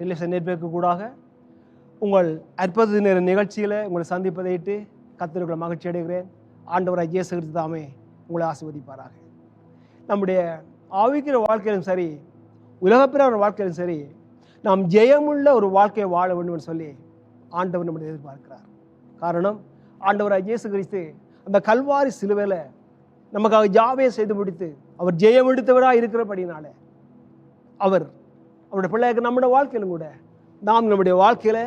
Television நெட்வொர்க்கு கூடாக உங்கள் அற்புத நேர நிகழ்ச்சியில் உங்களை சந்திப்பதையிட்டு கத்திரிகளை மகிழ்ச்சி அடைகிறேன். ஆண்டவர் இயேசு கிறிஸ்து தாமே உங்களை ஆசிர்வதிப்பாராக. நம்முடைய ஆவிக்கிற வாழ்க்கையிலும் சரி உலகப்பிற வாழ்க்கையிலும் சரி நாம் ஜெயமுள்ள ஒரு வாழ்க்கையை வாழ வேண்டும் சொல்லி ஆண்டவர் நம்மளை எதிர்பார்க்கிறார். காரணம் ஆண்டவர் இயேசு கிறிஸ்து அந்த கல்வாரி சிலுவையில் நமக்காக ஜாவே செய்து முடித்து அவர் ஜெயம் எடுத்தவராக இருக்கிறபடினால அவர் அவருடைய பிள்ளைக்கு நம்முடைய வாழ்க்கையிலும் கூட. நாம் நம்முடைய வாழ்க்கையில்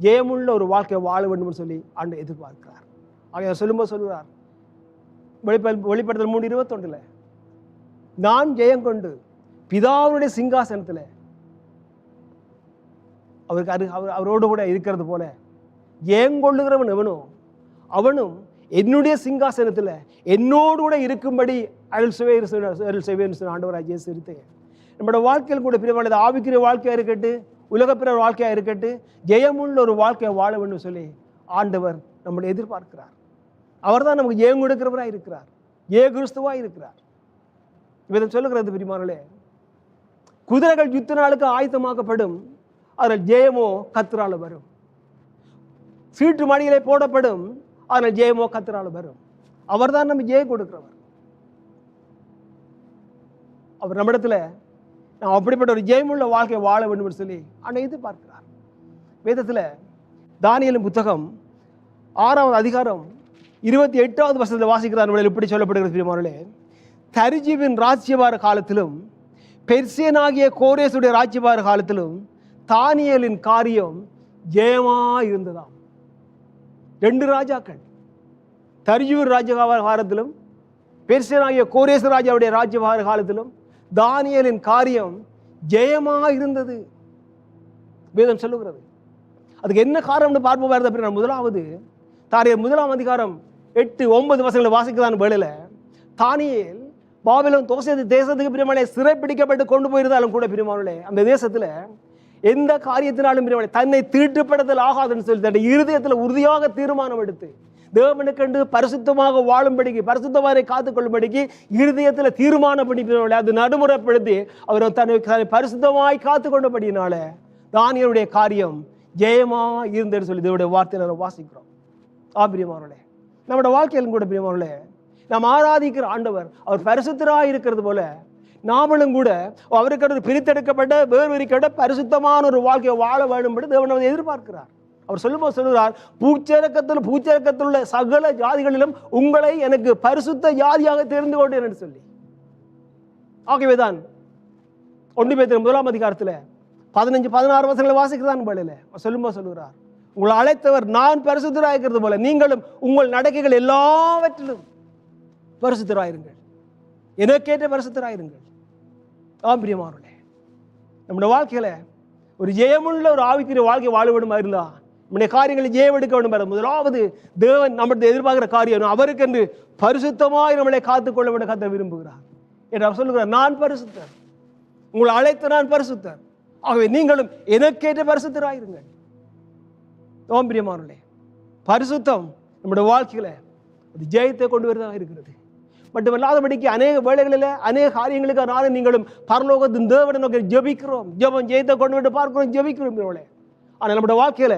ஜெயமுள்ள ஒரு வாழ்க்கையை வாழ வேண்டும்னு சொல்லி ஆண்டு எதிர்பார்க்கிறார். ஆகிய சொல்லும்போது சொல்கிறார் வெளிப்ப வெளிப்படுத்தல் மூணு இருபத்தொன்றில் நான் ஜெயம் கொண்டு பிதாவுடைய சிங்காசனத்தில் அவருக்கு அரு அவர் அவரோடு கூட இருக்கிறது போல ஏங்கொள்ளுகிறவன் கொள்ளுகிறவன் எவனும் அவனும் என்னுடைய சிங்காசனத்தில் என்னோடு கூட இருக்கும்படி அருள் சுவை அருள் செய்வேன்னு சொன்ன ஆண்டவராக இயேசு நம்மளோட வாழ்க்கையில் கூட பிரியமானது ஆவிக்கிற வாழ்க்கையாக இருக்கட்டும் உலகப்பிற வாழ்க்கையாக இருக்கட்டும் ஜெயமுள்ள ஒரு வாழ்க்கையை வாழ வேண்டும் சொல்லி ஆண்டவர் நம்மளை எதிர்பார்க்கிறார். அவர் தான் நமக்கு ஜெயம் கொடுக்கிறவராக இருக்கிறார். ஏ கிறிஸ்துவாக இருக்கிறார். இதை சொல்லுகிறது பிரிமானே குதிரைகள் யுத்த நாளுக்கு ஆயத்தமாக்கப்படும் அதில் ஜெயமோ கத்திரால் வரும். சீட்டு மடியிலே போடப்படும் அதில் ஜெயமோ கத்திரால் வரும். அவர் தான் நம்ம ஜெயம் கொடுக்கிறவர். அவர் நம்மிடத்தில் நாம் அப்படிப்பட்ட ஒரு ஜெயமுள்ள வாழ்க்கையை வாழ வேண்டும் என்று சொல்லி அன்னை எதிர்பார்க்கிறார். வேதத்தில் தானியலின் புத்தகம் ஆறாவது அதிகாரம் இருபத்தி எட்டாவது வருஷத்தில் வாசிக்கிறார் நம்மளில் இப்படி சொல்லப்படுகிறது பிரியமானே தரிஜீவின் ராஜ்யபார காலத்திலும் பெர்சியனாகிய கோரேசுடைய ராஜ்யபார காலத்திலும் தானியலின் காரியம் ஜெயமா இருந்ததாம் ரெண்டு ராஜாக்கள் தரிஜூர் ராஜ்யபார காலத்திலும் பெர்சியனாகிய கோரேசு ராஜாவுடைய ராஜ்யபார காலத்திலும் தானியலின் காரியம் ஜெயமாக இருந்தது வேதம் சொல்லுகிறது. அதுக்கு என்ன காரணம்னு பார்ப்போம் அப்படின்னா முதலாவது தாரிய முதலாம் அதிகாரம் எட்டு ஒன்பது வருஷங்களை வாசிக்கதான் வேலையில் தானியல் பாபிலும் தோசை தேசத்துக்கு பிரியமானே சிறைப்பிடிக்கப்பட்டு கொண்டு போயிருந்தாலும் கூட பிரியமானே அந்த தேசத்தில் எந்த காரியத்தினாலும் பிரியமானே தன்னை தீட்டுப்படுத்தல் ஆகாதுன்னு சொல்லி தன்னுடைய இருதயத்தில் உறுதியாக தீர்மானம் எடுத்து தேவனுக்கென்று பரிசுத்தமாக வாழும்படிக்கு பரிசுத்தமாரை காத்துக்கொள்ளும்படிக்கு இருதயத்தில் தீர்மானம் பண்ணி அது நடுமுறைப்படுத்தி அவர் தன்னை தன்னை பரிசுத்தமாய் காத்துக்கொண்டபடினால தானியருடைய காரியம் ஜெயமா இருந்தேன்னு சொல்லி இதோடைய வார்த்தையில் நம்ம வாசிக்கிறோம். ஆபிரியமானே நம்மளோட வாழ்க்கையிலும் கூட பிரியமானே நாம் ஆராதிக்கிற ஆண்டவர் அவர் பரிசுத்தராக இருக்கிறது போல நாமளும் கூட அவருக்கு பிரித்தெடுக்கப்பட்ட வேறு பரிசுத்தமான ஒரு வாழ்க்கையை வாழ வேண்டும்படி தேவன் எதிர்பார்க்கிறார். அவர் சொல்லும்போது சொல்லுகிறார் பூச்சரக்கத்தில் பூச்சரக்கத்தில் உள்ள சகல ஜாதிகளிலும் உங்களை எனக்கு பரிசுத்த ஜாதியாக தெரிந்து கொண்டேன் என்று சொல்லி. ஆகவேதான் ஒன்று பேர் முதலாம் அதிகாரத்தில் பதினஞ்சு பதினாறு வருஷங்களை வாசிக்கிறதான் அவர் சொல்லும்போது சொல்லுகிறார் உங்களை அழைத்தவர் நான் பரிசுத்தராயிருக்கிறது போல நீங்களும் உங்கள் நடக்கைகள் எல்லாவற்றிலும் பரிசுத்தராயிருங்கள். எனக்கேற்ற பரிசுத்தராயிருங்கள். ஆம் பிரியமானே நம்முடைய வாழ்க்கையில ஒரு ஜெயமுள்ள ஒரு ஆவிக்குரிய வாழ்க்கை வாழ மாதிரி தான் நம்முடைய காரியங்களை ஜெயம் எடுக்க வேண்டும் முதலாவது தேவன் நம்முடைய எதிர்பார்க்கிற காரியம் அவருக்கு என்று பரிசுத்தமாய் நம்மளை காத்துக்கொள்ள வேண்டும் கத்த விரும்புகிறார். என்று அவர் சொல்லுகிறார் நான் பரிசுத்தர். உங்களை அழைத்து நான் பரிசுத்தர். ஆகவே நீங்களும் எனக்கேற்ற பரிசுத்தராயிருங்கள். தோம்பிரியமானே பரிசுத்தம் நம்முடைய வாழ்க்கையில் அது ஜெயத்தை கொண்டு வருவதாக இருக்கிறது. மட்டுமல்லாதபடிக்கு அநேக வேலைகளில் அநேக காரியங்களுக்கு நானும் நீங்களும் பரலோகத்தின் தேவனை நோக்கி ஜபிக்கிறோம். ஜபம் ஜெயத்தை கொண்டு வந்து பார்க்கிறோம் ஜபிக்கிறோம் இவளே ஆனால் நம்முடைய வாழ்க்கையில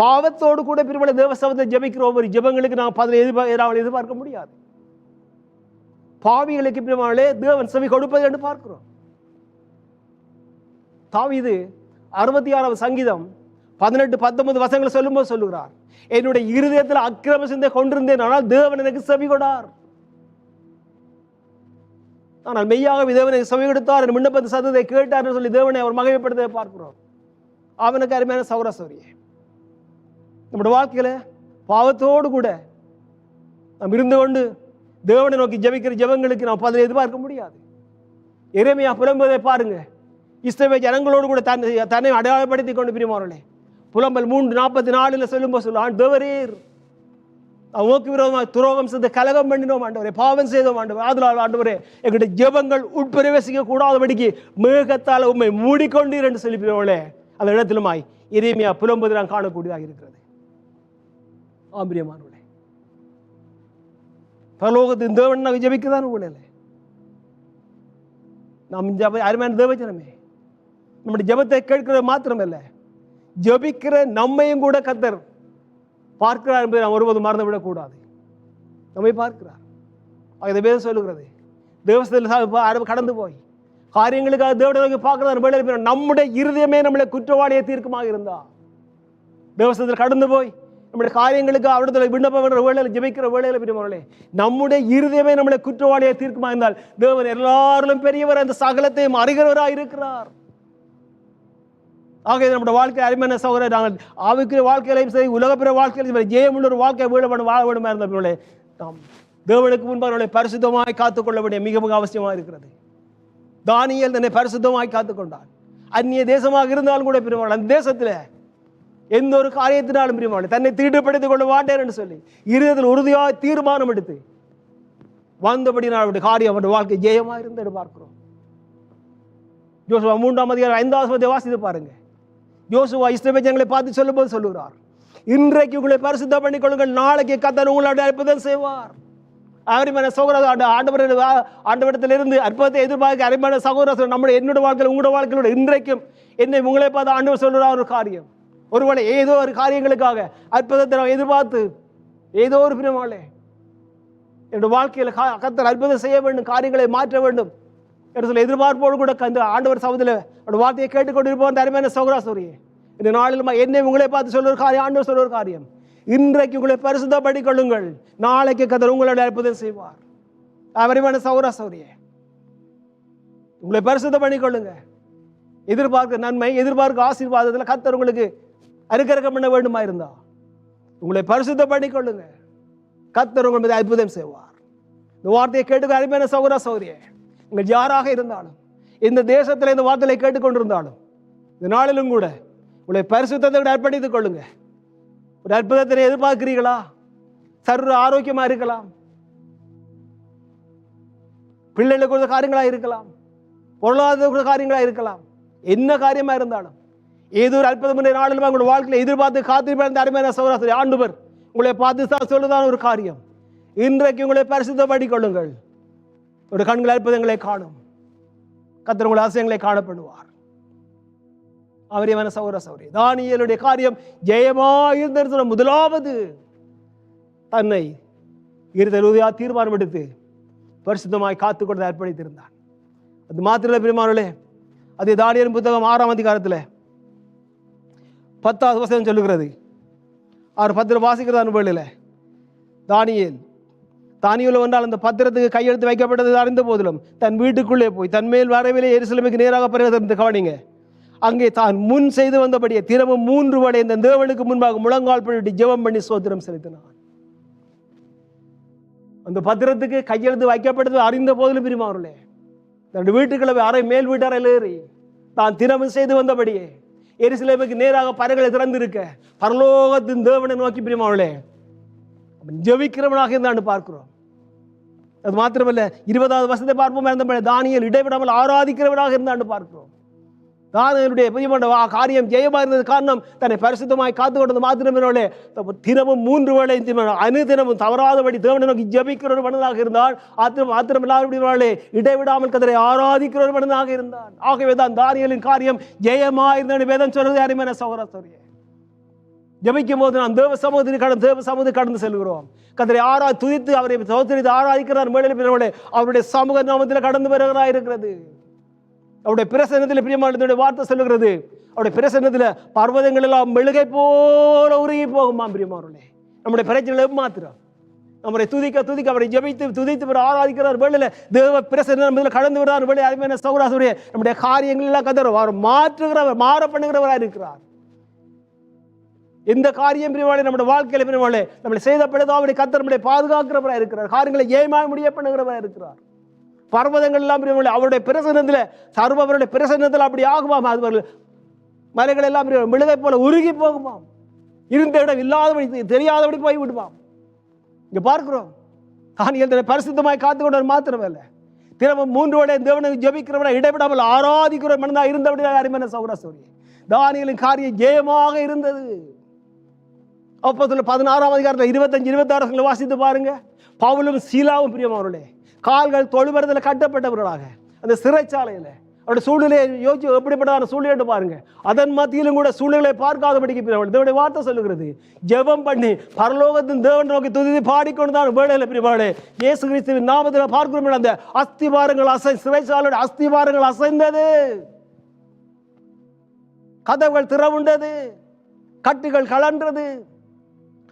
பாவத்தோடு கூட பிரிவளை தேவசபத்தை ஜபிக்கிற ஒவ்வொரு ஜபங்களுக்கு நாம் பதில் எதிர்பார்க்க எதிர்பார்க்க முடியாது. பாவிகளுக்கு பெருமாளே தேவன் செவி கொடுப்பது என்று பார்க்கிறோம். தாவிது அறுபத்தி ஆறாவது சங்கீதம் பதினெட்டு பத்தொன்பது வசங்களை சொல்லும்போது சொல்லுகிறார். என்னுடைய இருதயத்தில் அக்கிரம சிந்தை கொண்டிருந்தேன் ஆனால் தேவன் எனக்கு செவி கொடார் ஆனால் மெய்யாக தேவனை செவி கொடுத்தார் விண்ணப்பத்து சத்தத்தை கேட்டார் சொல்லி தேவனை அவர் மகிமைப்படுத்த பார்க்கிறோம். அவனுக்கு அருமையான சௌர நம்முடைய வாழ்க்கையில் பாவத்தோடு கூட நாம் இருந்து கொண்டு தேவனை நோக்கி ஜபிக்கிற ஜபங்களுக்கு நாம் பதில் எதிர்பார்க்க முடியாது. இறைமையாக புலம்புவதை பாருங்க. இஸ்ரவே ஜனங்களோடு கூட தன்னை தன்னை அடையாளப்படுத்தி கொண்டு பிரிமாறே புலம்பல் மூன்று நாற்பத்தி நாலுல சொல்லும்போது சொல்லு ஆண்டு தேவரீர் உமக்கு விரோதமாக துரோகம் செய்து கலகம் பண்ணினோம் ஆண்டவரே பாவம் செய்தோம் ஆண்டவர். ஆதலால் ஆண்டவரே எங்களுடைய ஜெபங்கள் உட்பிரவேசிக்க கூடாதபடிக்கு மேகத்தால் உண்மை மூடிக்கொண்டீர் என்று சொல்லி அந்த இடத்திலுமாய் இறைமையா புலம்புவது நான் காணக்கூடியதாக இருக்கிறது. ஆம்பிரியமானவளே பரலோகத்தின் தேவன் நாங்கள் ஜபிக்கதான் உடனே நாம் ஜப அருமையான தேவஜனமே நம்முடைய ஜபத்தை கேட்கிறது மாத்திரமல்ல ஜபிக்கிற நம்மையும் கூட கத்தர் பார்க்கிறார் என்பதை நாம் ஒருபோதும் மறந்து விடக்கூடாது நம்மை பார்க்கிறார். அதை பேர் சொல்லுகிறது தேவசத்தில் கடந்து போய் காரியங்களுக்காக தேவனை நோக்கி பார்க்கறது வேலை நம்முடைய இருதயமே நம்மளை குற்றவாளியை தீர்க்கமாக இருந்தா. தேவசத்தில் கடந்து போய் நம்முடைய காரியங்களுக்கு அவரிடத்தில் விண்ணப்பம் என்ற வேலையில் ஜெபிக்கிற வேலையில் பிரியமானே நம்முடைய இருதயமே நம்மளை குற்றவாளியை தீர்க்குமா இருந்தால் தேவன் எல்லாரிலும் பெரியவர் அந்த சகலத்தையும் அறிகிறவராக இருக்கிறார். ஆக இது நம்முடைய வாழ்க்கை அருமையான சகோதரர் நாங்கள் ஆவிக்கிற வாழ்க்கையிலையும் சரி உலகப்பிற வாழ்க்கையிலும் சரி ஜெயமுள்ள ஒரு வாழ்க்கை வீடு பண்ண வாழ வேண்டுமா இருந்த பிள்ளைகளே நாம் தேவனுக்கு முன்பாக நம்மளை பரிசுத்தமாய் காத்துக்கொள்ள வேண்டிய மிக மிக அவசியமாக இருக்கிறது. தானியல் தன்னை பரிசுத்தமாய் காத்துக்கொண்டான். அந்நிய தேசமாக இருந்தாலும் கூட பிரிவாள் அந்த தேசத்தில் எந்த ஒரு காரியத்தினாலும் பிரிவாள் தன்னை தீட்டுப்படுத்திக் கொள்ள மாட்டேன் என்று சொல்லி இருதயத்தில் உறுதியாக தீர்மானம் எடுத்து வந்தபடி நான் அவருடைய காரியம் அவருடைய வாழ்க்கை ஜெயமாக இருந்து பார்க்கிறோம். ஜோசுவா மூன்றாம் அதிகாரம் ஐந்தாவது வாசித்து பாருங்க. ஜோசுவா இஸ்ரவேல் பார்த்து சொல்லும்போது சொல்லுகிறார். இன்றைக்கு உங்களை பரிசுத்த பண்ணிக்கொள்ளுங்கள் நாளைக்கு கத்தர் உங்களோட அற்புதம் செய்வார். அருமையான சகோதர ஆண்டவர் ஆண்டவரிடத்திலிருந்து அற்புதத்தை எதிர்பார்க்க அருமையான சகோதர நம்முடைய என்னோட வாழ்க்கையில் உங்களோட வாழ்க்கையோட இன்றைக்கும் என்னை உங்களை பார்த்து ஆண்டவர் சொல்கிறார் ஒரு காரியம். ஒருவேளை ஏதோ ஒரு காரியங்களுக்காக அற்புதத்தை நான் எதிர்பார்த்து ஏதோ ஒரு பிரிவாளே என்னுடைய வாழ்க்கையில் கா- அற்புதம் செய்ய வேண்டும் காரியங்களை மாற்ற வேண்டும் என்று சொல்லி எதிர்பார்ப்போடு கூட அந்த ஆண்டவர் சபதியில் அவருடைய வார்த்தையை கேட்டுக்கொண்டிருப்போம் அந்த அருமையான சௌராசூரியே இந்த நாளில் என்னை உங்களை பார்த்து சொல்ல ஒரு காரியம் ஆண்டவர் சொல்ல ஒரு காரியம். இன்றைக்கு உங்களை பரிசுத்தப்படி கொள்ளுங்கள். நாளைக்கு கதர் உங்களுடைய அற்புதம் செய்வார். அருமையான சௌராசூரியே உங்களை பரிசுத்தம் பண்ணிக்கொள்ளுங்க எதிர்பார்க்க நன்மை எதிர்பார்க்க ஆசீர்வாதத்தில் கத்தர் உங்களுக்கு அருக்கறக்கம் பண்ண வேண்டுமா இருந்தா? உங்களை பரிசுத்த பண்ணிக்கொள்ளுங்க கத்தர் உங்கள் மீது அற்புதம் செய்வார். இந்த வார்த்தையை கேட்டுக்க அருமையான சௌர சௌரிய உங்கள் யாராக இருந்தாலும் இந்த தேசத்தில் இந்த வார்த்தையை கேட்டுக்கொண்டிருந்தாலும் இந்த நாளிலும் கூட உங்களை பரிசுத்தத்தை அர்ப்பணித்துக் கொள்ளுங்க. ஒரு அற்புதத்தை எதிர்பார்க்கிறீர்களா? சர்வ ஆரோக்கியமா இருக்கலாம். பிள்ளைகளுக்கு கொடுத்த காரியங்களா இருக்கலாம். பொருளாதார கொடுத்த காரியங்களா இருக்கலாம். என்ன காரியமா இருந்தாலும். ஏதோ ஒரு அற்புதம் நாளிலும் உங்களோட வாழ்க்கையில் எதிர்பார்த்து காத்திருப்ப அருமையான சௌராசரி ஆண்டுவர் உங்களை பார்த்து தான் சொல்லுதான் ஒரு காரியம். இன்றைக்கு உங்களை பரிசுத்தப்படுத்திக் கொள்ளுங்கள். ஒரு கண்கள் அற்புதங்களை காணும். கத்திர உங்கள் ஆசையங்களை காணப்படுவார். அவரியமான சௌர சௌரி தானியலுடைய காரியம் ஜெயமாயிருந்த முதலாவது தன்னை இருதலுதையா தீர்மானம் எடுத்து பரிசுத்தமாய் காத்துக்கொண்டு அர்ப்பணித்திருந்தான். அது மாத்திரம் பெருமானே அது தானியல் புத்தகம் ஆறாம் அதிகாரத்தில் பத்தாவது வசனம் சொல்லுகிறது. அவர் பத்திரம் வாசிக்கிறது அனுபவில் தானியல் தானியல் வந்தால் அந்த பத்திரத்துக்கு கையெழுத்து வைக்கப்பட்டது அறிந்த போதிலும் தன் வீட்டுக்குள்ளே போய் தன் மேல் வரவில்லை. எரிசலமைக்கு நேராக பரிவர்த்தனை கவனிங்க. அங்கே தான் முன் செய்து வந்தபடியே தினமும் மூன்று வடை இந்த தேவனுக்கு முன்பாக முழங்கால் பண்ணிட்டு ஜெபம் பண்ணி சோத்திரம் செலுத்தினான் அந்த பத்திரத்துக்கு கையெழுத்து வைக்கப்பட்டது அறிந்த போதிலும் பிரிமாறுலே தன்னுடைய வீட்டுக்களவை அறை மேல் வீட்டறையில் ஏறி தான் தினமும் செய்து வந்தபடியே எருசலேமுக்கு நேராக பறகளை திறந்திருக்க பரலோகத்தின் தேவனை நோக்கி பிரிமாவளே அவன் ஜெபிக்கிறவனாக இருந்தான் பார்க்கிறோம். அது மாத்திரமல்ல இருபதாவது வருஷத்தை பார்ப்போம் இருந்த தானியல் இடைவிடாமல் ஆராதிக்கிறவனாக இருந்தான்னு பார்க்கிறோம். தானியலுடைய பிரியமான காரியம் ஜெயமா இருந்தது காரணம் தன்னை பரிசுத்தமாய் காத்து கொண்டது மாத்திரமே தினமும் மூன்று வேளை அனுதினமும் தவறாதபடி தேவனை நோக்கி ஜபிக்கிற ஒரு மனதாக இருந்தால் ஆத்திரம் மாத்திரமில்லாதபடி இடைவிடாமல் கதரை ஆராதிக்கிற ஒரு மனதாக இருந்தான். ஆகவே தான் தானியலின் காரியம் ஜெயமா இருந்தது வேதம் சொல்றது அருமையான சௌரஸ்வரியே ஜபிக்கும் போது நாம் தேவ சமூகத்தில் கடந்து தேவ சமூகத்தில் கடந்து செல்கிறோம். கதரை ஆரா துதித்து அவரை சோதரித்து ஆராதிக்கிறார். மேலே அவருடைய சமூக நாமத்தில் கடந்து வருகிறதா இருக்கிறது. அவருடைய பிரசன்னத்தில் பிரியமானதுடைய வார்த்தை சொல்லுகிறது. அவருடைய பிரசனத்தில் பர்வதங்கள் எல்லாம் மெழுகை போல உருகி போகுமா பிரியமானே நம்முடைய பிரச்சனை மாத்திரம். நம்மளை துதிக்க துதிக்க அவரை ஜெபித்து துதித்து பிற ஆராதிக்கிறார் வேலையில் தேவ பிரசன்னம் இதில் கலந்து விடுறார் வேலை அருமையான சௌராசுரிய நம்முடைய காரியங்கள் எல்லாம் கதறும். அவர் மாற்றுகிறவர் மாற பண்ணுகிறவராக இருக்கிறார். எந்த காரியம் பிரிவாளே நம்முடைய வாழ்க்கையில பிரிவாளே நம்மளை செய்த பிறகு அவருடைய கத்தர் நம்மளை பாதுகாக்கிறவராக இருக்கிறார். காரியங்களை ஏமா முடிய பண்ணுகிறவராக இருக்கிறார். பர்வதங்கள் எல்லாம் அவருடைய பிரசன்னத்தில் சர்வ பிரசனத்தில் பிரசன்னத்தில் அப்படி ஆகுமாம். அது மலைகள் எல்லாம் மிளகை போல உருகி போகுமாம். இருந்த இடம் இல்லாதபடி தெரியாதபடி போய் விடுவாம் இங்கே பார்க்கிறோம். தானியல் தன்னை பரிசுத்தமாய் காத்து கொண்டவர் இல்லை தினமும் மூன்று வடை தேவனை ஜபிக்கிறவனை இடைவிடாமல் ஆராதிக்கிற மனதாக இருந்தபடி அருமையான சௌரா தானியலின் காரியம் ஜெயமாக இருந்தது. அப்போ பதினாறாம் அதிகாரத்தில் இருபத்தஞ்சு இருபத்தாறு வாசித்து பாருங்க. பவுலும் சீலாவும் பிரியமானவர்களே கால்கள் தொழுவரத்தில் கட்டப்பட்டவர்களாக. அந்த சிறைச்சாலையில். அவருடைய சூழ்நிலையை யோசிச்சு எப்படிப்பட்டதான சூழ்நிலை பாருங்க. அதன் மத்தியிலும் கூட சூழ்நிலை பார்க்காதபடிக்கு தேவனுடைய வார்த்தை சொல்லுகிறது. ஜெபம் பண்ணி பரலோகத்தின் தேவன் நோக்கி துதி பாடிக்கொண்டு தான் வேலையில் பிரிவாடு இயேசு கிறிஸ்துவின் நாமத்தில் பார்க்கிறோம். அந்த அஸ்திவாரங்கள் அசை சிறைச்சாலையுடைய அஸ்திவாரங்கள் அசைந்தது. கதவுகள் திறவுண்டது. கட்டுகள் கலன்றது.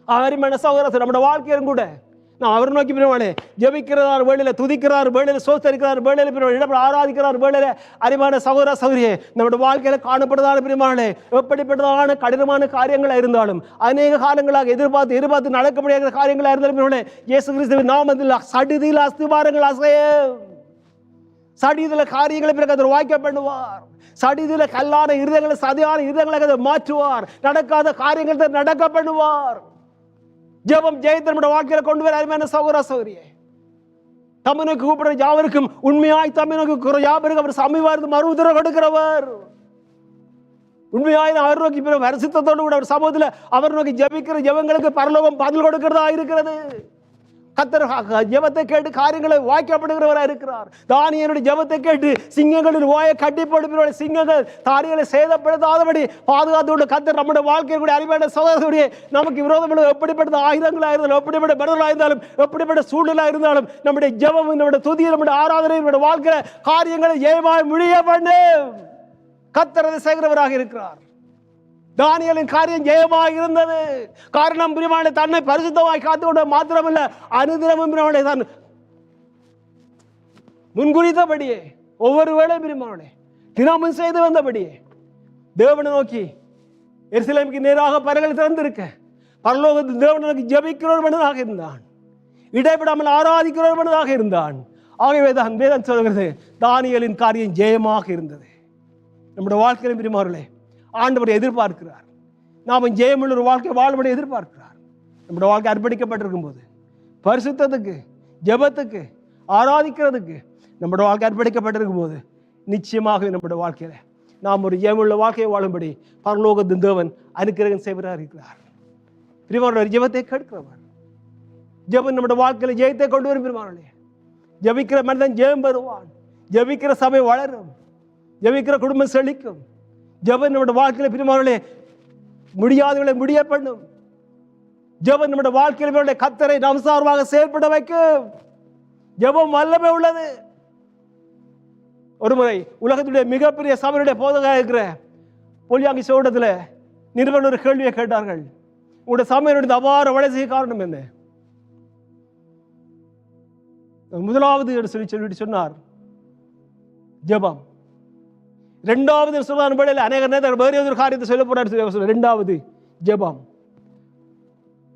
அருமையான சகோதரர் நம்முடைய வாழ்க்கையிலும் கூட நான் அவர் நோக்கி பிரிவானே ஜெபிக்கிறார் வேலையில் துதிக்கிறார் வேலையில் சோத்தரிக்கிறார் வேலையில் பிரிவான இடப்பட ஆராதிக்கிறார் வேலையில் அறிவான சகோதர சௌரியே நம்முடைய வாழ்க்கையில் காணப்படுதான பிரிமானே எப்படிப்பட்டதான கடினமான காரியங்களாக இருந்தாலும் அநேக காலங்களாக எதிர்பார்த்து எதிர்பார்த்து நடக்க முடியாத காரியங்களாக இருந்தாலும் பிரிவானே இயேசு கிறிஸ்துவின் நாமத்தில் சடுதியில் அஸ்திபாரங்கள் அசைய. சடிதில் காரியங்களை பிறகு அதை வாய்க்க பண்ணுவார் சடிதில் கல்லான இருதயங்களை சதியான இருதயங்களை அதை மாற்றுவார். நடக்காத காரியங்களை நடக்க பண்ணுவார் ஜெபம் ஜெயத்தை நம்முடைய வாழ்க்கையில கொண்டு வர அருமையான சகோதர சௌரியே தமிழுக்கு கூப்பிடுற யாவருக்கும் உண்மையாய் தமிழுக்கு குறை யாவருக்கும் அவர் சமீபார்த்து மறு கொடுக்கிறவர். உண்மையாய் அவர் நோக்கி பிற வருஷத்தோடு கூட அவர் சமூகத்தில் அவர் நோக்கி ஜெபிக்கிற ஜெபங்களுக்கு பரலோகம் பதில் கொடுக்கிறதா இருக்கிறது. கத்தர் ஜபத்தை ஜெபத்தை கேட்டு காரியங்களை வாய்க்கப்படுகிறவராக இருக்கிறார். தானியனுடைய ஜெபத்தை கேட்டு சிங்கங்களின் வாயை கட்டி சிங்கங்கள் தானியங்களை சேதப்படுத்தாதபடி பாதுகாத்து கத்தர் நம்முடைய வாழ்க்கையில் கூட அறிவான சகோதரருடைய நமக்கு விரோதம் எப்படிப்பட்ட ஆயுதங்களாக இருந்தாலும் எப்படிப்பட்ட படலாக இருந்தாலும் எப்படிப்பட்ட சூழ்நிலாக இருந்தாலும் நம்முடைய ஜபம் நம்முடைய துதி நம்முடைய ஆராதனை நம்முடைய வாழ்க்கையில் காரியங்களை ஜெயமாய் முடிய பண்ணு கத்தர் செய்கிறவராக இருக்கிறார். தானியலின் காரியம் ஜெயமாக இருந்தது. காரணம் பிரிவானை தன்னை பரிசுத்தமாய் காத்துக்கொண்ட மாத்திரமல்ல அனுதினமும் பிரிவானை தான் முன்குறித்தபடியே ஒவ்வொரு வேளை பிரிமானே தினமும் செய்து வந்தபடியே தேவனை நோக்கி எருசலேமுக்கு நேராக பரகல் திறந்திருக்க பரலோகத்து தேவனை நோக்கி ஜெபிக்கிறவர் மனிதனாக இருந்தான். இடைவிடாமல் ஆராதிக்கிறவர் மனிதனாக இருந்தான். ஆகவே தான் வேதம் சொல்கிறது தானியலின் காரியம் ஜெயமாக இருந்தது. நம்முடைய வாழ்க்கையிலும் பிரிமாவர்களே ஆண்டவர் எதிர்பார்க்கிறார். நாம் ஜெயமுள்ள ஒரு வாழ்க்கை வாழ்வடைய எதிர்பார்க்கிறார். நம்முடைய வாழ்க்கை அர்ப்பணிக்கப்பட்டிருக்கும் போது பரிசுத்தத்துக்கு ஜெபத்துக்கு ஆராதிக்கிறதுக்கு நம்முடைய வாழ்க்கை அர்ப்பணிக்கப்பட்டிருக்கும் போது நிச்சயமாக நம்முடைய வாழ்க்கையில நாம் ஒரு ஜெயமுள்ள வாழ்க்கையை வாழும்படி பரலோகத்தின் தேவன் அனுக்கிரகம் செய்வராக இருக்கிறார். பிரிவாரோட ஜெபத்தை கேட்கிறவர். ஜெபம் நம்முடைய வாழ்க்கையில ஜெயத்தை கொண்டு வரும் பெருமானே ஜபிக்கிற மனிதன் ஜெயம் பெறுவான். ஜபிக்கிற சபை வளரும். ஜபிக்கிற குடும்பம் செழிக்கும். ஜபம் நம்முடைய வாழ்க்கையில் பிரிமார்களே முடியாதவர்களை முடிய பண்ணும். ஜபம் நம்முடைய வாழ்க்கையில் கத்தரை நம்சார்வாக செயல்பட வைக்கும். ஜெபம் வல்லமே உள்ளது. ஒரு முறை உலகத்துடைய மிகப்பெரிய சபையுடைய போதகாக இருக்கிற பொலியாங்கி சோடத்தில் நிறுவனர் ஒரு கேள்வியை கேட்டார்கள். உங்களுடைய சமையனுடைய அபார வளர்ச்சி காரணம் என்ன? முதலாவது என்று சொல்லி சொல்லிட்டு சொன்னார். ஜெபம். ரெண்டாவது சொல்றார் படையில் அநேக நேரத்தில் வேறு ஒரு காரியத்தை சொல்ல போறாரு ரெண்டாவது ஜெபம்.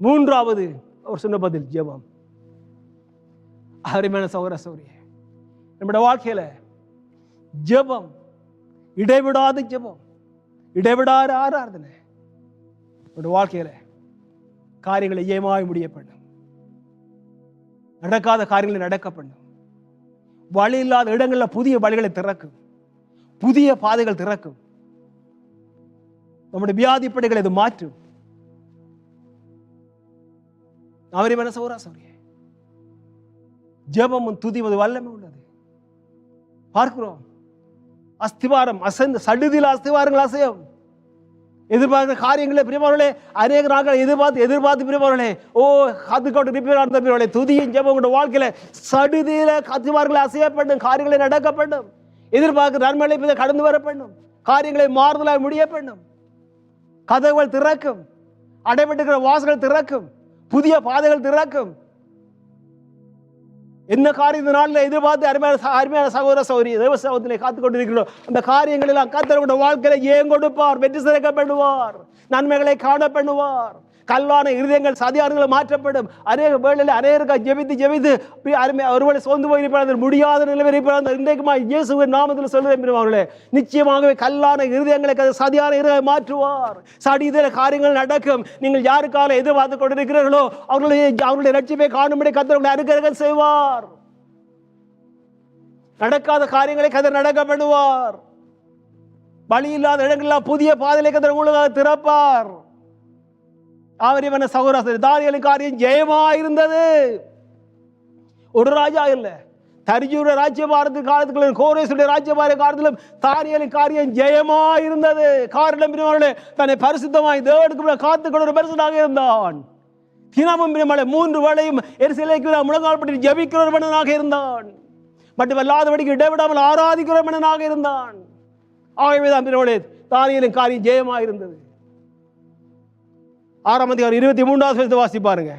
மூன்றாவது அவர் சொன்ன பதில் ஜெபம். அருமையான சௌர சௌரிய நம்முடைய வாழ்க்கையில ஜெபம் இடைவிடாத ஜெபம் இடைவிடாத ஆராதனை நம்முடைய வாழ்க்கையில காரியங்களை ஏமாய் முடிய பண்ணும். நடக்காத காரியங்களை நடக்க பண்ணும். வழி இல்லாத இடங்களில் புதிய வழிகளை திறக்கும். புதிய பாதைகள் திறக்கும். நம்முடைய வியாதிப்படைகளை இது மாற்றும். அவரை மனச ஒரு சௌரிய ஜெபமும் துதிவது வல்லமை உள்ளது. பார்க்கிறோம். அஸ்திவாரம் அசைந்து சடுதியில் அஸ்திவாரங்கள் அசையும். எதிர்பார்க்கிற காரியங்களே பிரியமானவர்களே அநேக நாட்கள் எதிர்பார்த்து எதிர்பார்த்து பிரியமானவர்களே ஓ காத்துக்கொண்டு நிற்கிறார் பிரியமானே துதியும் ஜெபம் உங்களுடைய வாழ்க்கையில சடுதியில அசைய அசையப்படும் காரியங்களை நடக்கப்படும். எதிர்பார்க்க இப்ப கடந்து வர பண்ணும் காரியங்களை மாறுதலாக முடிய பண்ணும். கதவுகள் திறக்கும் அடைபட்டுக்கிற வாசல்கள் திறக்கும் புதிய பாதைகள் திறக்கும். என்ன காரியம் இந்த நாளில் எதிர்பார்த்து அருமையான அருமையான சகோதர சௌரி தேவ சகோதரனை காத்து கொண்டிருக்கிறோம். அந்த காரியங்களில் எல்லாம் கொண்ட வாழ்க்கையில ஏன் கொடுப்பார்? வெற்றி சிறக்க பண்ணுவார் நன்மைகளை காண பண்ணுவார் கல்லான இருதயங்கள் சதியானங்களை மாற்றப்படும். அநேக வேளையில் அநேக ஜெபித்து ஜெபித்து அருமை ஒருவேளை சோர்ந்து போயிருப்பார் முடியாத நிலைமை இருப்பார். இன்றைக்குமா இயேசுவின் நாமத்தில் சொல்லுவேன் அவர்களே நிச்சயமாகவே கல்லான இருதயங்களுக்கு அது சதியான இருதயம் மாற்றுவார். சடிதர காரியங்கள் நடக்கும். நீங்கள் யாருக்கால எதிர்பார்த்து கொண்டிருக்கிறீர்களோ அவர்களுடைய அவர்களுடைய ரட்சிப்பை காணும்படி கத்தவர்களை அனுகிரகம் செய்வார். நடக்காத காரியங்களை கதர் நடக்க பண்ணுவார் வழி இல்லாத இடங்கள்லாம் புதிய பாதையில கதர் உங்களுக்காக திறப்பார். ஆவரியமான சகோதரர் தானியலின் காரியம் ஜெயமா இருந்தது ஒரு ராஜா இல்லை. தரிஜியுடைய ராஜ்யபாரத்து காலத்துக்குள்ள கோரேசுடைய ராஜ்யபார காலத்திலும் தானியலின் காரியம் ஜெயமா இருந்தது காரணம் தன்னை பரிசுத்தமாய் தேவனுக்கு காத்துக்கொள்ள ஒரு பரிசுத்தாக இருந்தான். தினமும் பிரிமலை மூன்று வேளையும் எரிசிலைக்கு முழங்கால் பற்றி ஜபிக்கிற ஒரு மனிதனாக இருந்தான். மட்டுமல்லாதபடிக்கு இடைவிடாமல் ஆராதிக்கிற மனிதனாக இருந்தான். ஆகவே தான் பிரிவாளே தானியலின் காரியம் ஜெயமா இருந்தது ஆறாம் அதிகாரம் இருபத்தி மூன்றாவது வசனத்தை வாசி பாருங்க.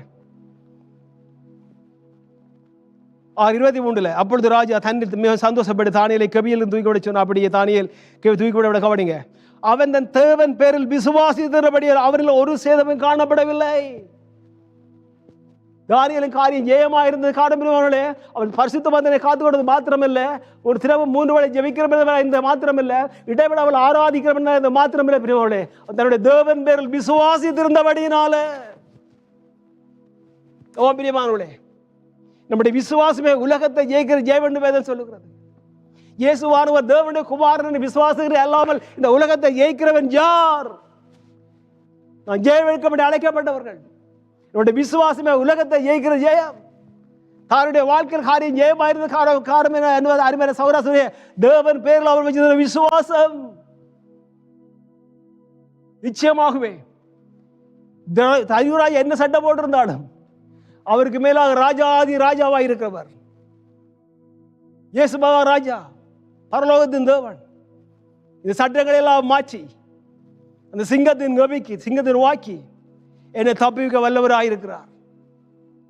ஆறு இருபத்தி மூன்றில் அப்பொழுது ராஜா தன்னில் மிக சந்தோஷப்பட்டு தானியலை கவியில் தூக்கி விட சொன்ன அப்படியே தானியல் கவி தூக்கி விட கவனிங்க. அவன் தன் தேவன் பேரில் விசுவாசித்தபடியால் அவரில் ஒரு சேதமும் காணப்படவில்லை. தானியலின் காரியம் ஜெயமா இருந்தது. காணப்படுவார்களே அவன் பரிசுத்த பந்தனை காத்து கொண்டது மாத்திரமில்ல. ஒரு திரவம் மூன்று வேளை ஜெபிக்கிற இந்த மாத்திரமில்ல. இடைவிட அவள் ஆராதிக்கிற இந்த மாத்திரமில்ல பிரிவாளே தன்னுடைய தேவன் பேரில் விசுவாசித்திருந்தபடியினால. ஓ பிரியமானவளே நம்முடைய விசுவாசமே உலகத்தை ஜெயிக்கிற ஜெயவென்று வேதம் சொல்லுகிறது. இயேசுவானவர் தேவனுடைய குமாரன் விசுவாசிக்கிற அல்லாமல் இந்த உலகத்தை ஜெயிக்கிறவன் யார்? நான் ஜெயவெழுக்கப்படி அழைக்கப்பட்டவர்கள். என்னுடைய விசுவாசமே உலகத்தை ஜெயிக்கிற ஜெயம். தாருடைய வாழ்க்கையில் காரியம் ஜெயமாயிருந்த காரணம் காரணம் என்ன என்பது அருமையான சௌராசுரிய தேவன் பேரில் அவர் வச்சிருந்த விசுவாசம். நிச்சயமாகவே தயூராய் என்ன சட்டை போட்டிருந்தாலும் அவருக்கு மேலாக ராஜாதி ராஜாவாக இருக்கிறவர். இயேசு பகவான் ராஜா பரலோகத்தின் தேவன். இந்த சட்டங்களை எல்லாம் மாற்றி அந்த சிங்கத்தின் கவிக்கு சிங்கத்தின் வாக்கி என்னை தப்பிக்க வல்லவராக இருக்கிறார்.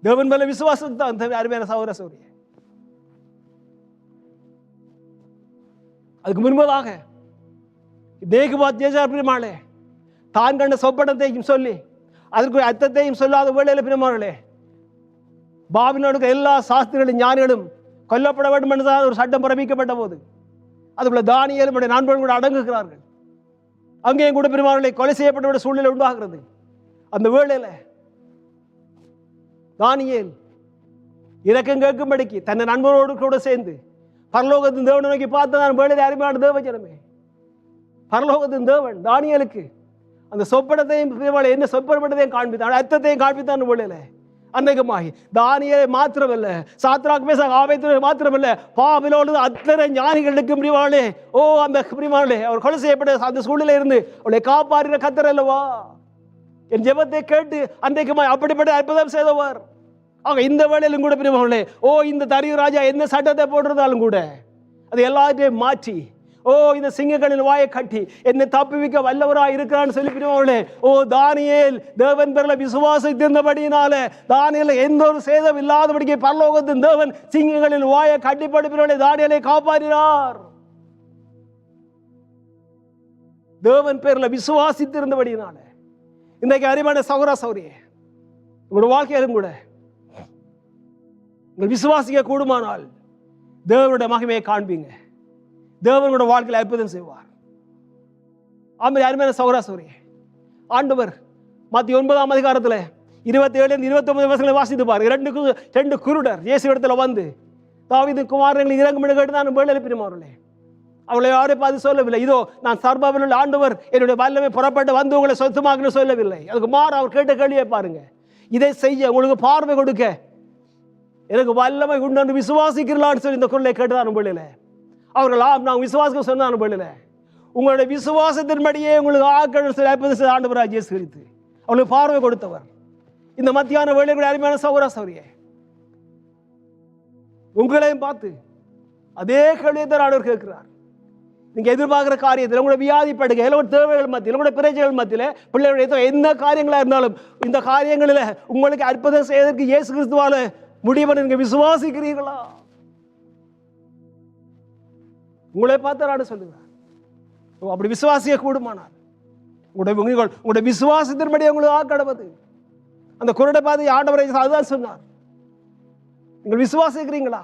தேவன் மேல விசுவாசம் தான் அருமையான சௌர சௌரிய அதுக்கு முன்பதாக தேகுபாத் ஜேஜார் பெருமாளே தான் கண்ட சொப்படத்தையும் சொல்லி அதற்கு அர்த்தத்தையும் சொல்லாத வேளையில் பெருமாளே பாபிலோனுக்கு எல்லா சாஸ்திரிகளும் ஞானிகளும் கொல்லப்பட வேண்டும் என்றுதான் ஒரு சட்டம் பிறப்பிக்கப்பட்ட போது அதுபோல தானியலும் நண்பர்கள் கூட அடங்குகிறார்கள். அங்கேயும் கூட பெருமாளை கொலை செய்யப்பட்ட சூழ்நிலை உண்டாகிறது. அந்த வேளையில தானியேல் இறக்கம் கேட்கும்படிக்கு தன்னை நண்பரோடு கூட சேர்ந்து பரலோகத்தின் தேவனை நோக்கி பார்த்து நான் வேளையில அருமையான தேவஜனமே பரலோகத்தின் தேவன் தானியலுக்கு அந்த சொப்பனத்தையும் என்ன சொப்பனப்பட்டதையும் காண்பித்தான் அர்த்தத்தையும் காண்பித்தான் வேளையில. அன்னைக்குமாகி தானியலை மாத்திரமல்ல சாத்ராக் பேச ஆபத்துரை மாத்திரமல்ல பாவிலோடு அத்தனை ஞானிகளுக்கு பிரிவாளே. ஓ அந்த பிரிவாளே அவர் கொலை செய்யப்பட்ட அந்த சூழ்நிலை இருந்து அவளை காப்பாறின கத்தர் அல்லவா? என் ஜெபத்தை கேட்டு அன்றைக்குமாய் அப்படிப்பட்ட அற்புதம் செய்தவர். ஆக இந்த வேலையிலும் கூட பிரிவாளே ஓ இந்த தரியு ராஜா என்ன சட்டத்தை போட்டிருந்தாலும் கூட அது எல்லாத்தையும் மாற்றி ஓ இந்த சிங்கங்களின் வாயை கட்டி என்னை தப்புவிக்க வல்லவராக இருக்கிறான்னு சொல்லி பிரிவாளே ஓ தானியேல் தேவன் பேரில் விசுவாசித்திருந்தபடியினால தானியில் எந்த ஒரு சேதம் இல்லாதபடிக்கு பரலோகத்தின் தேவன் சிங்கங்களின் வாயை கட்டி படுப்பினோட தானியலை காப்பாற்றினார். தேவன் பேரில் விசுவாசித்திருந்தபடியினால இன்றைக்கு அறிவான சௌரா சௌரியே உங்களோட வாழ்க்கையிலும் கூட உங்கள் விசுவாசிக்க கூடுமானால் தேவனுடைய மகிமையை காண்பீங்க. தேவனோட வாழ்க்கையில் அற்புதம் செய்வார். ஆமாம் அருமையான சௌரா சௌரியே ஆண்டவர் மத்திய ஒன்பதாம் அதிகாரத்தில் இருபத்தி ஏழு இருபத்தி ஒன்பது வருஷங்களை வாசித்து பாருங்க. ரெண்டு கு- ரெண்டு குருடர் இயேசு இடத்துல வந்து தாவீது குமாரங்களை இறங்கும் கேட்டு தான் வேலை அவர்களே அவளை யாரும் பார்த்து சொல்லவில்லை. இதோ நான் சர்பாவில் உள்ள ஆண்டவர் என்னுடைய வல்லமை புறப்பட்டு வந்து உங்களை சொத்துமாக்குன்னு சொல்லவில்லை. அதுக்கு மாறு அவர் கேட்ட கேள்வியை பாருங்க. இதை செய்ய உங்களுக்கு பார்வை கொடுக்க. எனக்கு வல்லமை உண்டு என்று விசுவாசிக்கிறீர்களான்னு சொல்லி இந்த குரலை கேட்டுதான் பள்ளியில் அவர்கள் ஆம் நான் விசுவாசிக்க சொன்ன பள்ளியில் உங்களுடைய விசுவாசத்தின்படியே உங்களுக்கு ஆக்கணும் சில ஆண்டவர் செய்த ஆண்டவராக இயேசு அவளுக்கு பார்வை கொடுத்தவர். இந்த மத்தியான வேலை கூட அருமையான சௌரா சௌரியே உங்களையும் பார்த்து அதே கேள்வியை தான் ஆண்டவர் கேட்கிறார். நீங்க எதிர்பார்க்கிற காரியத்தில் உங்களோட வியாதி படுகை உங்களோட தேவைகள் மத்தியில் உங்களோட பிரச்சனைகள் மத்தியில் பிள்ளைகளுடைய எந்த காரியங்களா இருந்தாலும் இந்த காரியங்களில் உங்களுக்கு அற்புதம் செய்வதற்கு இயேசு கிறிஸ்துவால முடியுமென நீங்கள் விசுவாசிக்கிறீர்களா? உங்களை பார்த்து நான் சொல்லுகிறார் ஓ, அப்படி விசுவாசிய கூடுமானால் உங்களுடைய உங்கள் உங்களுடைய விசுவாசத்தின்படி உங்களுக்கு ஆக்கடவது அந்த குருடை பார்த்து ஆண்டவரை அதுதான் சொன்னார். நீங்கள் விசுவாசிக்கிறீங்களா?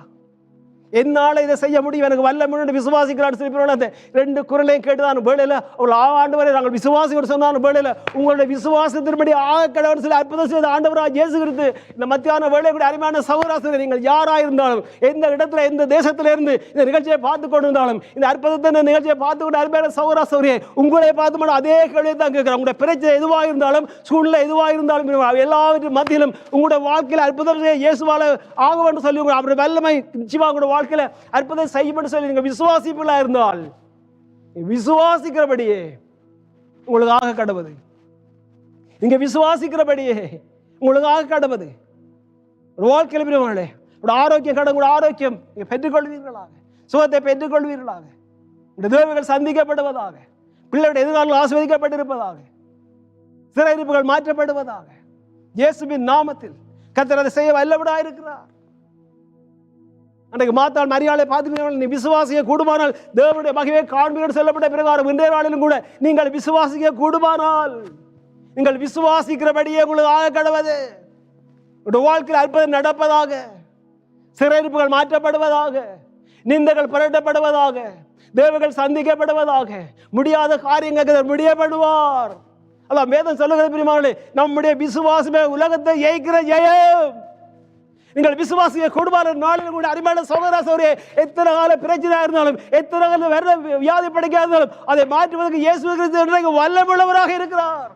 என்னால் இதை செய்ய முடியும்? எனக்கு வல்ல விசுவாசிக்கிறான்னு சொல்லி அந்த ரெண்டு குரலையும் கேட்டுதான் வேலையில் அவள் ஆ ஆண்டவரை நாங்கள் விசுவாசிக்கிற சொன்னாலும் வேலையில் உங்களுடைய விசுவாசத்தின்படி ஆக கடவுள் சொல்லி அற்புதம் செய்த ஆண்டவராக இயேசு கிறிஸ்து இந்த மத்தியான வேலை கூட அருமையான சௌராசிரியர் நீங்கள் யாராக இருந்தாலும் எந்த இடத்துல எந்த தேசத்தில் இருந்து இந்த நிகழ்ச்சியை பார்த்து கொண்டு இருந்தாலும் இந்த அற்புதத்தை இந்த நிகழ்ச்சியை பார்த்து கொண்டு அருமையான சௌராசிரியை உங்களை பார்த்து மட்டும் அதே கேள்வியை தான் கேட்குறேன் உங்களுடைய பிரச்சனை எதுவாக இருந்தாலும் சூழ்நிலை எதுவாக இருந்தாலும் எல்லாவற்றின் மத்தியிலும் உங்களுடைய வாழ்க்கையில் அற்புதம் செய்ய இயேசுவால ஆக வேண்டும் சொல்லி அவருடைய வல்லமை நிச்சயமாக வாழ்க்கையில் அற்புதம் செய்யும்னு சொல்லி நீங்கள் விசுவாசிப்புகளா இருந்தால் விசுவாசிக்கிறபடியே உங்களுக்காக கடவுது நீங்க விசுவாசிக்கிறபடியே உங்களுக்காக கடவுது ஒரு வாழ்க்கையில் பிரியமானே ஒரு ஆரோக்கியம் கடன் உங்களோட ஆரோக்கியம் நீங்க பெற்றுக்கொள்வீர்களாக. சுகத்தை பெற்றுக்கொள்வீர்களாக. உங்களுடைய தேவைகள் சந்திக்கப்படுவதாக. பிள்ளைகளுடைய எதிர்காலம் ஆஸ்வதிக்கப்பட்டிருப்பதாக சிறையிருப்புகள் மாற்றப்படுவதாக. இயேசுவின் நாமத்தில் கத்தர் அதை செய்ய வல்லவிடா இருக்கிறார் அன்றைக்கு மாத்தால் மரியாதை பார்த்துக்கிறீர்கள் நீ விசுவாசிக்க கூடுமானால் தேவனுடைய மகிமை காண்பீர்கள் சொல்லப்பட்ட பிரகாரம் இன்றைய நாளிலும் கூட நீங்கள் விசுவாசிக்க கூடுமானால். நீங்கள் விசுவாசிக்கிறபடியே உங்களுக்கு ஆக கடவது உங்களுடைய வாழ்க்கையில் அற்புதம் நடப்பதாக சிறையிருப்புகள் மாற்றப்படுவதாக நிந்தைகள் புரட்டப்படுவதாக தேவர்கள் சந்திக்கப்படுவதாக முடியாத காரியங்கள் முடியப்படுவார். அதான் வேதம் சொல்லுகிறது பிரிமாவளே நம்முடைய விசுவாசமே உலகத்தை ஜெயிக்கிற ஜெயம். நீங்கள் விசுவாசிய குடும்ப நாளில் கூட அருமையான சகோதர சௌரிய எத்தனை கால பிரச்சனையாக இருந்தாலும் எத்தனை கால வேற வியாதி படைக்கா இருந்தாலும் அதை மாற்றுவதற்கு இயேசு கிறிஸ்து வல்லமுள்ளவராக இருக்கிறார்.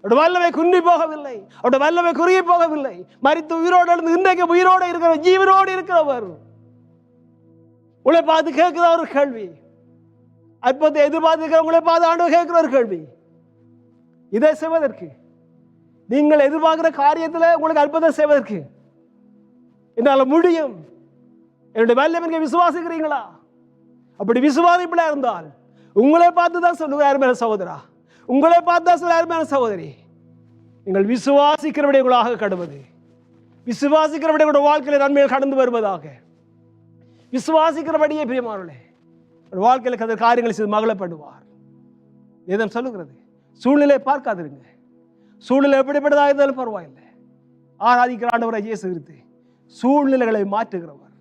அவருடைய வல்லமை குன்றி போகவில்லை. அவருடைய வல்லமை குறுகி போகவில்லை. மறித்து உயிரோடு இருந்து இன்றைக்கு உயிரோடு இருக்கிறவர் ஜீவனோடு இருக்கிறவர். உங்களை பார்த்து கேட்கிற ஒரு கேள்வி. அற்பத்தை எதிர்பார்த்து உங்களை பார்த்து ஆண்டு கேட்கிற ஒரு கேள்வி. இதை செய்வதற்கு. நீங்கள் எதிர்பார்க்கிற காரியத்தில் உங்களுக்கு அற்புதம் செய்வதற்கு. என்னால் முடியும். என்னுடைய வல்லம் நீங்க விசுவாசிக்கிறீங்களா? அப்படி விசுவாசிப்பில் இருந்தால் உங்களை பார்த்து தான் சொல்லுங்க அருமையான சகோதரா? உங்களை பார்த்து தான் சொல்ல அருமையான சகோதரி? நீங்கள் விசுவாசிக்கிறபடி உங்களாக கடுவது. விசுவாசிக்கிறபடி உங்களுடைய வாழ்க்கையில் நன்மைகள் கடந்து வருவதாக. விசுவாசிக்கிறபடியே பிரியமானவர்களே வாழ்க்கையில் கதை காரியங்களை செய்து மகளப்படுவார் வேதம் சொல்லுகிறது சூழ்நிலை பார்க்காதிருங்க. சூழ்நிலை எப்படிப்பட்டதாக இருந்தாலும் பரவாயில்லை. ஆராதிக்கிற ஆண்டவரை இயேசு கிறிஸ்து. சூழ்நிலைகளை மாற்றுகிறவர்.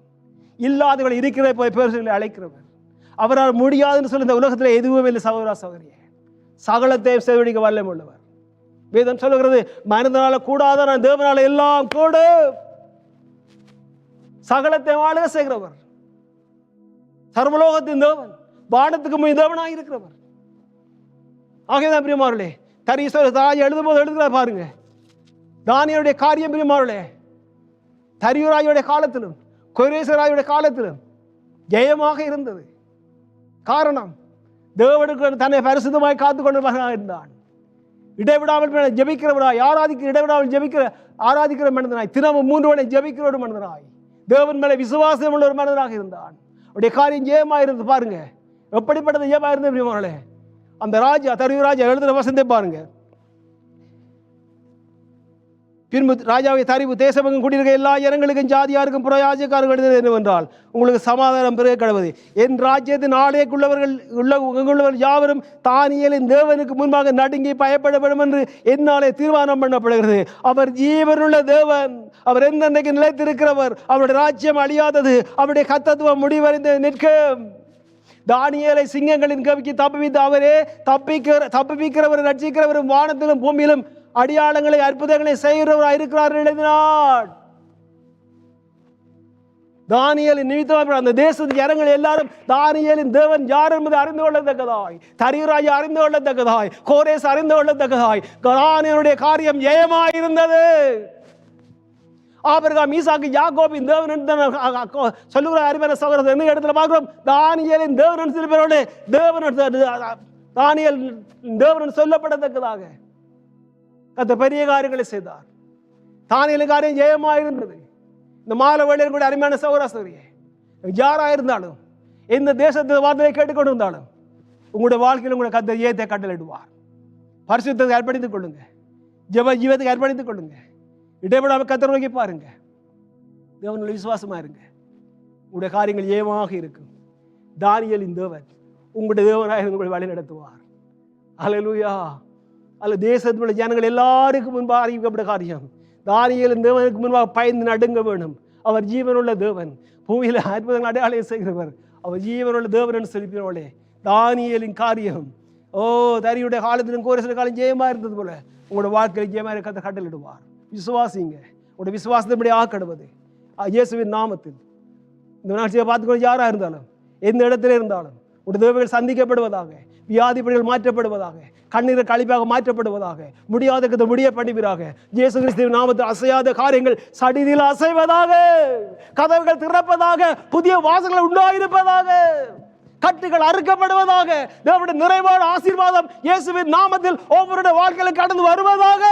இல்லாதவர்கள் இருக்கிற போய் பேர்களை அழைக்கிறவர். அவரால் முடியாதுன்னு சொல்லி இந்த உலகத்தில் எதுவுமே இல்லை சகோதரா சகோதரியே. சகலத்தை செவிடிக்க வல்லம் உள்ளவர். வேதம் சொல்லுகிறது மனிதனால கூடாத நான் தேவனால எல்லாம் கூட சகலத்தை வாழ செய்கிறவர். சர்வலோகத்தின் தேவன் வானத்துக்கு முன் தேவனாக இருக்கிறவர். ஆகையதான் பிரியமாருளே தரீஸ்வரர் தாய் எழுதும்போது எழுதுகிறார் பாருங்க. தானியனுடைய காரியம் பிரியமாருளே தரியுராயுடைய காலத்திலும் கொரேசராயுடைய காலத்திலும் ஜெயமாக இருந்தது. காரணம் தேவனுக்கு தன்னை பரிசுதமாய் காத்து கொண்டவர்களாக இருந்தான். இடைவிடாமல் ஜெபிக்கிறவனாய் ஆராதிக்கிற இடைவிடாமல் ஜபிக்கிற ஆராதிக்கிற மனிதனாய் தினமும் மூன்று மணி ஜபிக்கிற ஒரு மனிதனாய் தேவன் மேலே விசுவாசம் உள்ள ஒரு மனிதனாக இருந்தான். அவருடைய காரியம் ஜெயமா இருந்து பாருங்க. எப்படிப்பட்டது ஜெயமா இருந்தது பிரியமானே அந்த ராஜா தருவி ராஜா எழுதுகிற வசந்தே பாருங்க. பின்பு ராஜாவை தரிவு தேசமெங்கும் கூடியிருக்க எல்லா இடங்களுக்கும் ஜாதியாருக்கும் புறயாஜக்காரர்கள் என்னவென்றால் உங்களுக்கு சமாதானம் பிறகு கிடவது என் ராஜ்யத்தின் ஆலயக்குள்ளவர்கள் உள்ள உள்ளவர்கள் யாவரும் தானியலின் தேவனுக்கு முன்பாக நடுங்கி பயப்படப்படும் என்று என்னாலே தீர்மானம் பண்ணப்படுகிறது. அவர் ஜீவனுள்ள தேவன். அவர் எந்தெந்தைக்கு நிலைத்திருக்கிறவர்? அவருடைய ராஜ்யம் அழியாதது. அவருடைய கத்தத்துவம் முடிவடைந்து நிற்கும். தானியலை சிங்கங்களின் கவிக்கு தப்புவித்து அவரே தப்பிக்கிற தப்புவிக்கிறவர் ரட்சிக்கிறவரும் வானத்திலும் பூமியிலும் அடியாளங்களை அற்புதங்களை செய்கிறவராக இருக்கிறார் எழுதினார். தானியலின் நிமித்தமாக அந்த தேசத்து ஜனங்கள் எல்லாரும் தானியலின் தேவன் யார் என்பதை அறிந்து கொள்ளத்தக்கதாய். தரியராஜ் அறிந்து கொள்ளத்தக்கதாய். கோரேஸ் அறிந்து கொள்ளத்தக்கதாய். தானியனுடைய காரியம் ஜெயமாயிருந்தது ஆபிரகாம் ஈசாக்கு யாக்கோபின் தேவன் சொல்லுகிற அறிவர சகோதரர். எந்த இடத்துல பார்க்கிறோம்? தானியலின் தேவன் சில பேரோடு தேவன் தானியல் தேவன் சொல்லப்படத்தக்கதாக. கத்த பெரிய காரியங்களை செய்தார். தானியலின் காரியம் ஜெயமாக இருந்தது இந்த மாலை வேளையில் கூட அருமையான சௌராசரியே யாராக இருந்தாலும் எந்த தேசத்து வார்த்தையை கேட்டுக்கொண்டு இருந்தாலும் உங்களுடைய வாழ்க்கையில் உங்களுடைய கத்த ஏத்தை கட்டளிடுவார் பரிசுத்தத்தை அர்ப்பணித்துக் கொள்ளுங்க. ஜெப ஜீவத்துக்கு அர்ப்பணித்துக் கொள்ளுங்க. இடைவிடாமல் கத்தர் நோக்கி பாருங்க. தேவனுடைய விசுவாசமா இருங்க. உங்களுடைய காரியங்கள் ஏமாக இருக்கும். தானியலின் தேவன் உங்களுடைய தேவனாக இருந்து உங்களை வழி நடத்துவார் அலலுயா அல்ல தேசத்தில் ஜனங்கள் எல்லாருக்கும் முன்பாக அறிவிக்கப்பட்ட காரியம். தானியேலின் தேவனுக்கு முன்பாக பயந்து நடுங்க வேணும். அவர் ஜீவனுள்ள தேவன். பூமியில் அற்புதங்கள் அடையாளம் செய்கிறவர். அவர் ஜீவனுள்ள தேவன் என்று சொல்லிப்பினோளே தானியலின் காரியம். ஓ தரியுடைய காலத்திலும் கோரசில காலம் ஜெயமாக இருந்தது போல. உங்களோட வாழ்க்கையில் ஜெயமாக இருக்கிறத கட்டளிடுவார் விசுவாசிங்க. உங்களோட விசுவாசத்தை இப்படி ஆக்கடுவது இயேசுவின் நாமத்தில். இந்த நாட்சியை பார்த்துக்கொண்டு யாராக இருந்தாலும் எந்த இடத்துல இருந்தாலும் உடைய தேவைகள் சந்திக்கப்படுவதாக. வியாதிப்படிகள் மாற்றப்படுவதாக கண்ணீரை கழிப்பாக மாற்றப்படுவதாக முடியாத முடிய பண்ணுவீராக இயேசு கிறிஸ்துவின் நாமத்தில் அசையாத காரியங்கள் சடிதில் அசைவதாக கதவுகள் திறப்பதாக புதிய வாசல்கள் உண்டாயிருப்பதாக கட்டுகள் அறுக்கப்படுவதாக தேவனுடைய நிறைவான ஆசீர்வாதம் இயேசுவின் நாமத்தில் ஒவ்வொருடைய வாழ்க்கையில் கடந்து வருவதாக.